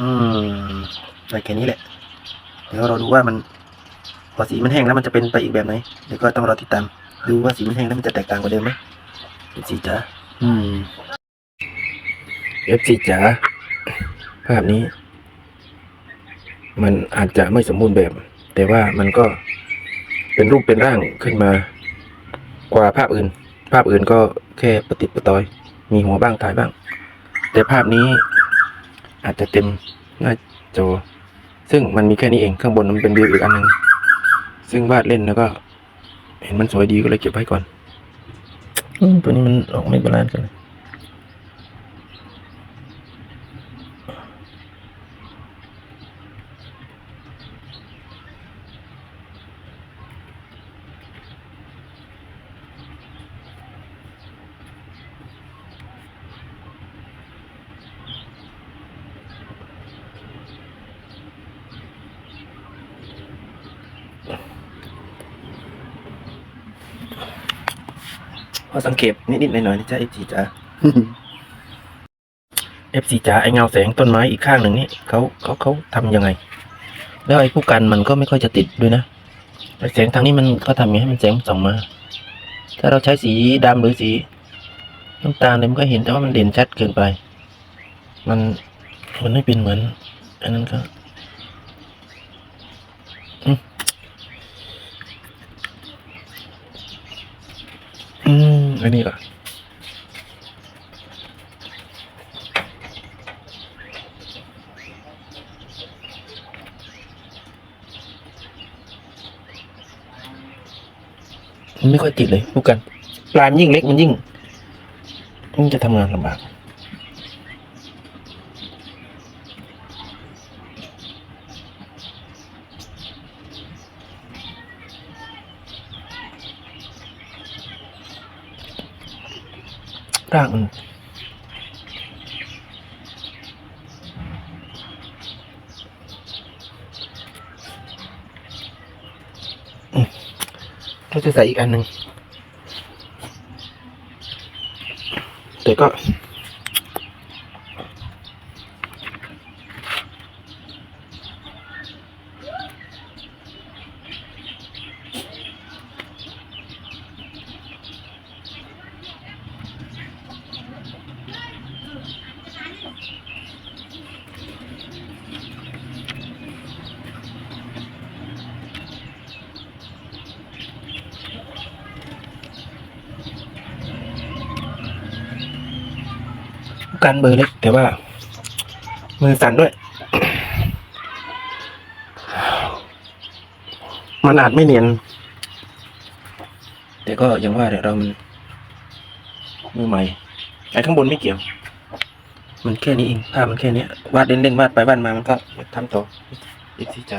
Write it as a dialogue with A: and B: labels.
A: อืมได้แค่นี้แหละ เดี๋ยวเราดูว่ามันพอสีมันแห้งแล้วมันจะเป็นไปอีกแบบไหน เดี๋ยวก็ต้องรอติดตาม ดูว่าสีมันแห้งแล้วมันจะแตกต่างกว่าเดิมไหมเอฟซีจ๋าอืมเอฟซีจ๋าภาพนี้ มันอาจจะไม่สมบูรณ์แบบ แต่ว่ามันก็เป็นรูปเป็นร่างขึ้นมา กว่าภาพอื่น ภาพอื่นก็แค่ประติดประตอย มีหัวบ้างท้ายบ้าง แต่ภาพนี้ อาจจะเต็มหน้าจอ ซึ่งมันมีแค่นี้เองข้างบนมันเป็นวิวอีกอันหนึ่งซึ่งวาดเล่นแล้วก็ เห็นมันสวยดีก็เลยเก็บไว้ก่อนอมตัวนี้มันออกไม่บาลานซ์กันเลย พอสังเกตนิดๆหน่อยๆนะจ๊ะเอฟซีจ๋าเอฟซีจ๋าไอเงาแสงต้นไม้อีกข้างหนึ่งนี่เขาเขาเขาทำยังไง แล้วไอ้ผู้กันมันก็ไม่ค่อยจะติดด้วยนะไอแสงทางนี้มันเขาทำยังไงให้มันแสงส่องมา ถ้าเราใช้สีดำหรือสีน้ำตาลเนี่ยมันก็เห็นแต่ว่ามันเด่นชัดเกินไป มันมันไม่เป็นเหมือนอันนั้นก็ ไม่นนี้ก็มันไม่ค่อยติดเลยพูดกันปลายมันยิ่งเล็กมันยิ่งมันจะทำงานลำบาก ร่างมันอืมเราจะใส่อีกอันหนึ่งแต่ก็ การเบอร์เล็ก แต่ว่า มือสั่นด้วย มันอาจไม่เนียน แต่ก็ยังว่าเนี่ยเรามันมือใหม่ไอ้ข้างบนไม่เกี่ยว มันแค่นี้เองภาพมันแค่นี้วาดเล่นๆวาดไปวาดมามันก็ทำต่ออีกทีจ้ะ